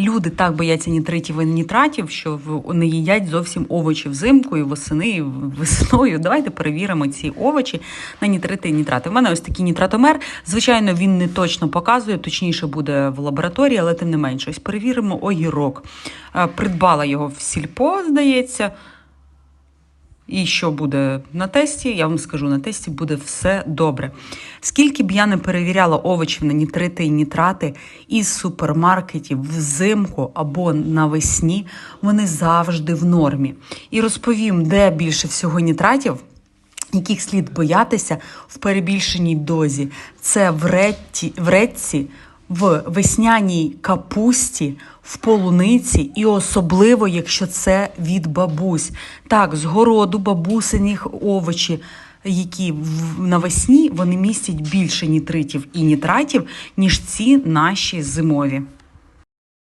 люди так бояться нітритів і нітратів, що не їдять зовсім овочі взимку і восени, і весною. Давайте перевіримо ці овочі на нітрити і нітрати. У мене ось такий нітратомер. Звичайно, він не точно показує, точніше буде в лабораторії, але тим не менше. Ось перевіримо огірок. Е, Придбала його в сільпо, здається. І що буде на тесті? Я вам скажу, на тесті буде все добре. Скільки б я не перевіряла овочів на нітрити і нітрати із супермаркетів взимку або навесні, вони завжди в нормі. І розповім, де більше всього нітратів. Яких слід боятися в перебільшеній дозі? Це в ретті, в ретці, в весняній капусті, в полуниці, і особливо, якщо це від бабусь. Так, з городу бабусиних овочі, які навесні вони містять більше нітритів і нітратів, ніж ці наші зимові.